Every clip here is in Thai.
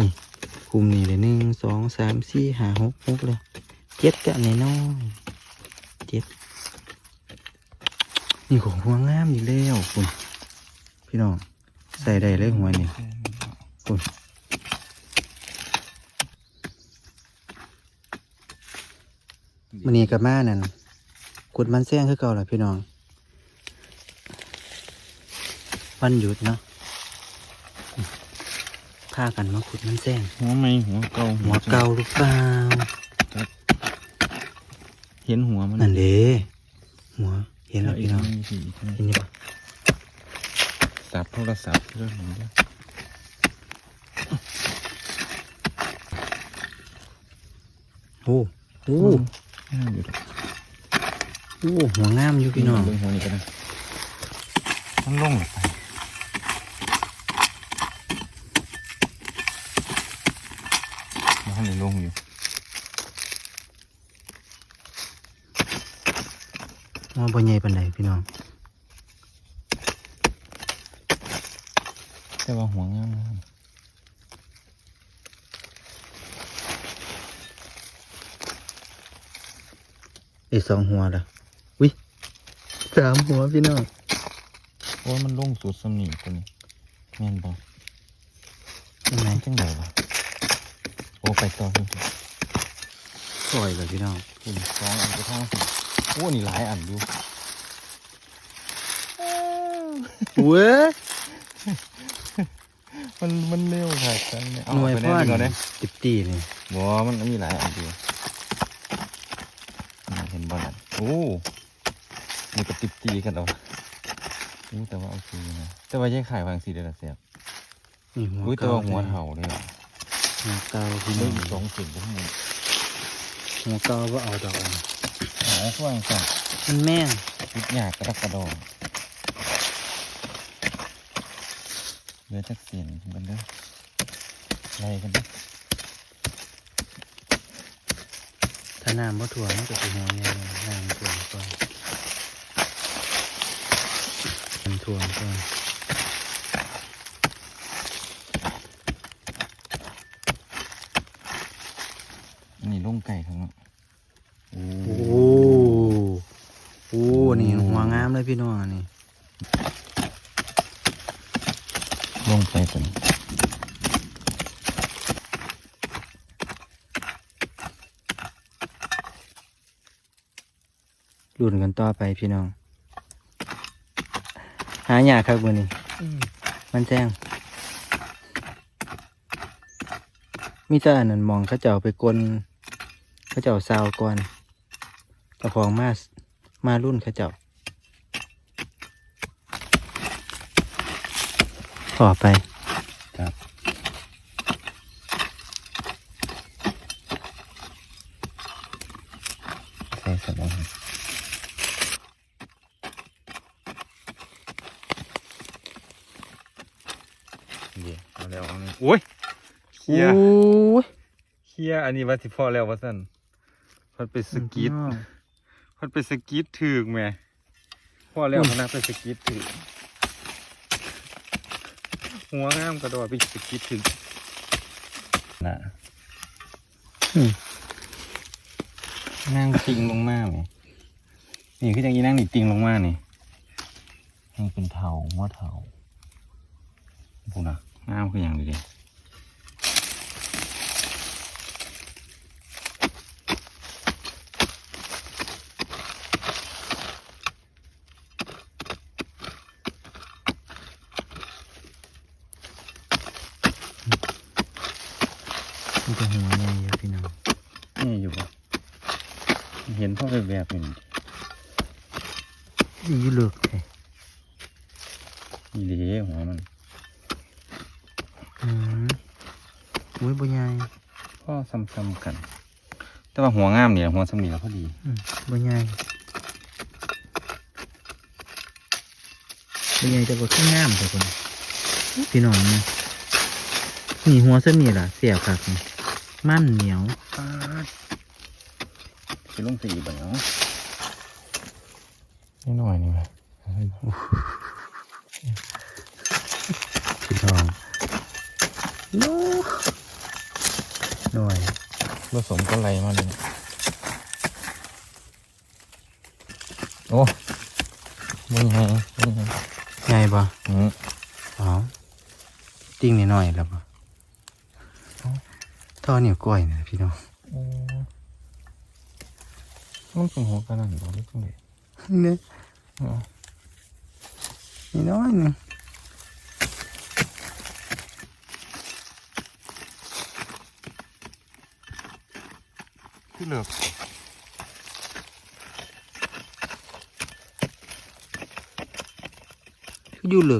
นี่คุมนี่เลยหนึ่งสองสามสี่ห้าหกหกเลยเจ็ดกะแน่นอนเจ็ดนี่ของหัวงามอีกแล้วคุณพี่น้องใส่ได้เลยหัวนี่คุณมันนี่กับมานั่นขุดมันแซงคือเก่าแหละพี่น้องวันหยุดเนาะ พากันมาขุดมันแซงหัวไม่หัวเก่าหัวเก่าหรือเปล่าเห็นหัวมันนั่นเด้หัวเห็นแล้วพี่น้องมีสีเห็นยังปะสับโทรศัพท์เรื่องนี้ด้วยโอ้โอ้น่าอยู่ดอกโอ้หัวงามอยู่พี่น้องเบิ่งหัวนี่ก็ได้มันลงไป มันนี่ลงอยู่หัวบ่ใหญ่ปานใดพี่น้อง แต่ว่าหัวงามนะอีกสองหัวละวิสามหัวพี่น้องโอ้ยมันลงสุดสำนีตัวนี้แม่นบ่ยังไงมันจังไดวะ โอ้ไปต่อเพิ่นสวยเลยพี่น้องเห็นสองอันก็ท่าสิโอ้นี่หลายอันอยู่เว้ยมันมันเร็วค่ะจังเนี่ยเอาหน่วยไปพ่อแน่นก่อนเด้ติบตีนี่บ่มันมีหลายอันอยู่น่าเห็นบ่นั่นโอ้มันกระติบตีกันเอาอู้แต่ว่าโอเคนะแต่ว่าแยกขายวางสีเดียวละเสียบนี่หัวอุ้ยแต่เก่าว่าหัวเห่าเลยอะ หัวเก่าพี่เรื่น้อองงสองเสียงทั้งหมดหัวเก่าว่าเอาดอกหาขวางสั่งมันแม่งพิษยากกระดักกระดองเหลือจักเสียงกันเด้อไล่กันเด้อถ้าน้ำบ่ถ่วมันก็สิหัวใหญ่น้ำถ่วก่อนน้ำถ่วก่อน อันนี้ลง ไก่ทั้งนั้นโอ้โอ้โอ้นี่หัวงามเลยพี่น้องอันนี่ลงไปตัวนี้รุ่นกันต่อไปพี่น้อง หาหยากครับมือนี้มันแจ้ง มีแต่อันนั้นมองเขาเจ้าไปกลน เขาเจ้าซาวก่อนเจ้าของมามารุ่นเขาเจ้าต่อไปครับใส่สมองเดี๋ยวเอาแล้วเอาเลยโอ้ยเคลียร์โอ้ยเคลียร์อันนี้ว่าสิพอแล้วว่าสั่น เพันไปสกีดเพันไปสกีดถึกแหม่พอแล้วมันนะไปสกีดถึกหัวงามกระโดดไปสกีดถึกนะอืมนั่งติงลงมาไหมนี่คืออย่างนี้นั่งนี่ติงลงมานี่นี่เป็นเถาหัวเถาพูนะงามคืออย่างนี้เลย มีแต่หัวใหญ่เยอะพี่น้อง นี่อยู่ปะเห็นพ่อแบบแบบนี้ ดีเลิกเลยนี่ดีหัวมันอืมอุ้ยบ่ใหญ่พ่อซ้ำๆกัน แต่ว่าหัวงามเนี่ยหัวสมีแล้วพอดีอืมบ่ใหญ่บ่ใหญ่แต่บ่ขึ้นงามแต่คนพี่น้องนะนี่หัวเส้นนี่ล่ะ เสียบครับนี่มันเหนียวจะลงสีแบบนี้ นี่หน่อยนี่ไหมพี่น้องโน้หน่อยผสมก็ไหลมาเลยเนี่ยโอ้ไม่ไงไม่ไงใหญ่ปะอืมอ๋อติ้งนิดหน่อยแล้วปะท่อเหนียวกล้วยนะพี่น้องโอ้มันเป็นหัวกระหน่ำตัวนี้จังเลยเนี่ยอ๋อนิดน้อยหนึงที่เหลือคืออยู่เลือ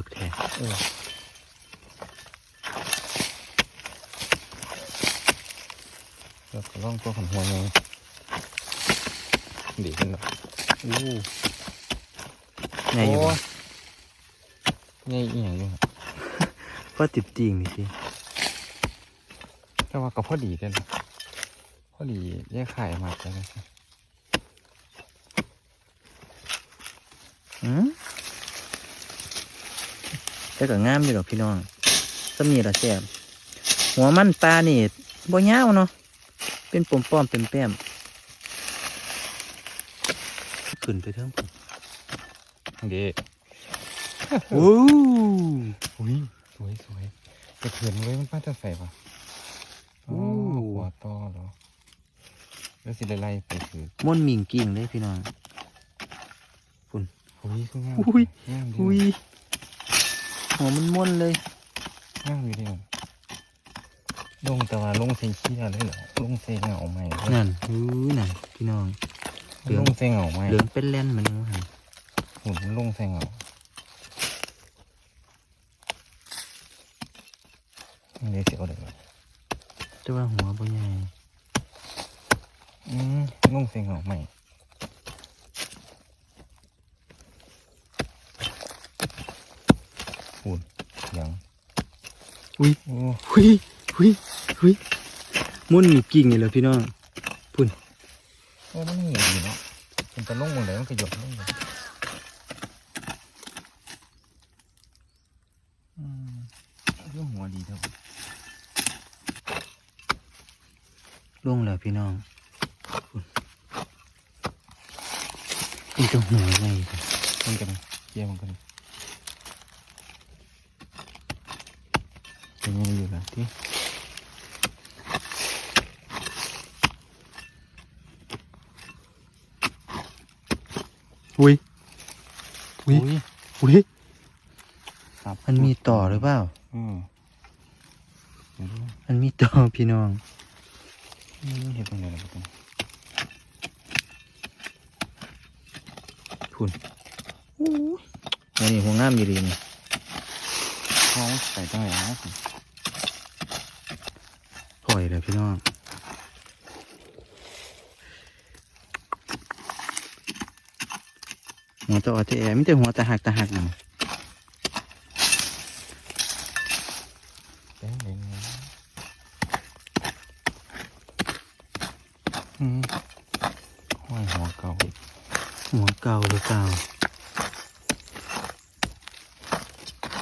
กแท้เออเดี๋ยวก็ลองตัวขันหั วไงดีขึ้นแล้วอู้ใหญ่อยู่โปะใหญ่อีหยังอยู่ครับก็ติดติ่งนี่สิแต่ว่าก็พอดีกันนะพอดีแยกไข่มาแล้วนะอืมแต่ก็งามอยู่ดอกพี่น้องสมีละแซ่บหัวมันปลานี่บ่ยาวเนาะเป็นปมป้อมๆเป็นแป้ม ขึ้นไปเทิงพุ่นเด็โอ้อุ้ยสวยสวยกระเทือนไว้มันป้าจะใส่ปะอ๋อหัวต่อเหรอแล้วสิไล่ๆไปคือม่วนมิงกิ่งเลยพี่น้องอุ้ยคืองามอุ้ยงามดีอุ้ยหัวมันม่วนเลยงามดีเดียวลงแต่ว่าลงใส่ขี้อะไรเหรอลงใส่เหงาใหม่เลยนั่นอู้นั่นพี่น้อง เหลืองลงใส่เหงาใหม่เหลืองเป็นแล่นเหมือนกันหั่นหุ่นลงใส่เหงาอันนี้เสียวเลยแต่ว่าหัวบ่ใหญ่อืมลงใส่เหงาใหม่หุ่นยังอุ้ยโอ้หุยหุยหุยม่วนมีกิ่งนี่แหละพี่น้องโอ้มันเหนียวอยู่เนาะมันจะลงหมดเลยมันก็หยดลงเลยอืมเรื่องหัวดีเท่าลงแล้วพี่น้องเป็นตัวหัวไงมันกันเกี่ยวมันกันเป็นยังไงอยู่ล่ะที่ อุ้ยอุ้ยอุ้ยอุ้ยครับมันมีต่อหรือเปล่าอืมเดี๋ยวดูมันมีต่อพี่น้องอืมเห็นตรงไหนล่ะตรงคุณอันนี้หัวงามอยู่ดีนี่ท้องใส่ตรงไหนนะปล่อยเลยพี่น้อง หัวตะออตะแอมีแต่หัวตะหักตะหักนั่นเด้งเด้งอืมห้อยหัวเก่าอีกหัวเก่าหรือเปล่า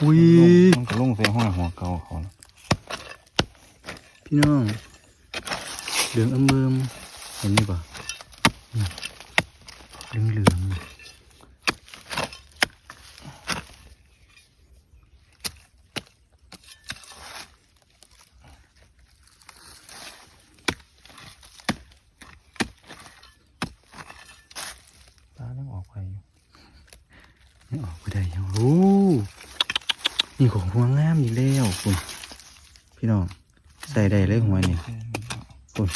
อุ้ยมันก็ลงใส่ห้อยหัวเก่าเขานะพี่น้องเหลืองอมเบิมเห็นไหมบ่นี่เหลืองเหลืองๆ ตาต้องออกไปอยู่ ไม่ ออกไปได้ยังโอ้นี่ของหัวงามอีกแล้วคุณพี่น้องใส่ได้เลยหัวนี่คุณ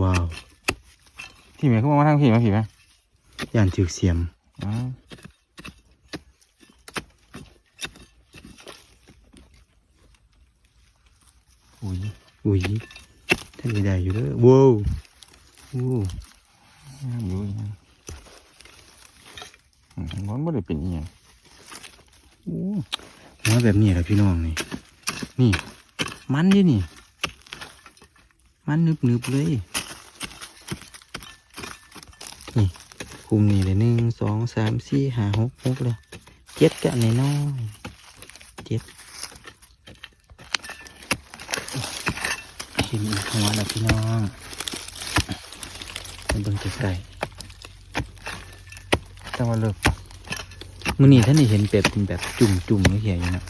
ว้าวพี่แม่เขาบอกมาทางพี่ไหมพี่ไหมย่านถือเสียมอ้าวอุ้ยอุ้ย ท่านไม่ได้อยู่เด้อว้าวโอ้งามอยู่อีกนะอืมมันไม่ได้เป็นอหย่างโอ้หัวแบบนี้แหละพี่น้องนี่ นี่ มันดินี่ มันนึบนึบๆเลย นี่คุมนี่เลยหนึ่งสองสามสี่ห้าหกหกเลยเจ็ดกันในน้อยเจ็ดเหัวแล้วพี่น้องมาเบิ่งไกลแต่ว่าเลิกมื้อนี้ท่านได้เห็นเป็ดเป็นแบบจุ่มจุ่มๆเหี่ยอยู่นะ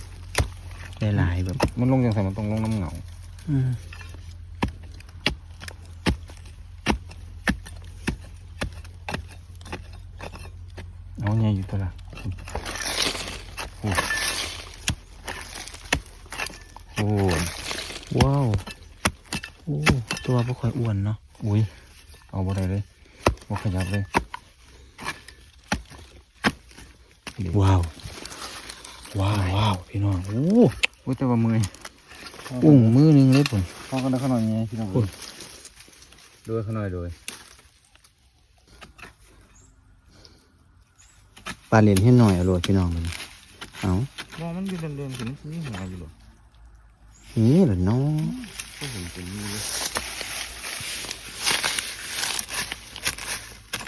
หลายๆแบบ มันลงยังไงมันต้องลงน้ำเหงาอืมเอาเนี่ยอยู่ตัวละโอ้โอ้ว้าว โอ้ตัวบ่ค่อยอ้วนเนาะอุ้ยเอาบ่ได้เลยบ่ขยับเลยว้าวว้าวว้าวพี่น้องโอ้อุ้ยแต่ว่ามืออุ้งมือหนึงเลยผมพ่อก็ได้ขนาดนี้พี่น้องโอ้ยโดยขนาดโดยปลาเหรียญให้หน่อยอร่อยพี่น้องมันเอามองมันอยู่เดินๆถึงนี่หัวอยู่หรอนี่เหรอน้อง ก็เห็นเป็นนี่เลย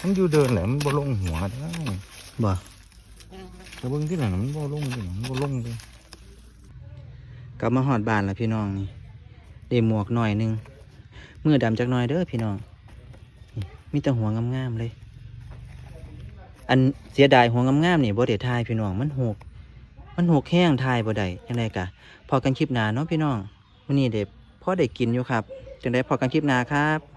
มันอยู่เดินแหละมันบ่ลงหัวได้บ่แต่เบิ่งที่ไหนน่ะมันบ่ลงที่ไหนมันบ่ลงเลยกลับมาหอดบ้านแล้วพี่น้องนี่ได้หมวกหน่อยหนึงมือดำจักหน่อยเด้อพี่น้องนี่มีแต่หัวงามๆเลย อันเสียดายหัวงามๆนี่บ่ได้ทายพี่น้องมันหกมันหกแห้งทายบ่ได้จังไดกะพอกันคลิปหน้าเนาะพี่น้องมื้อนี้เด็ พอได้กินอยู่ครับจังไดพอกันคลิปหน้าครับ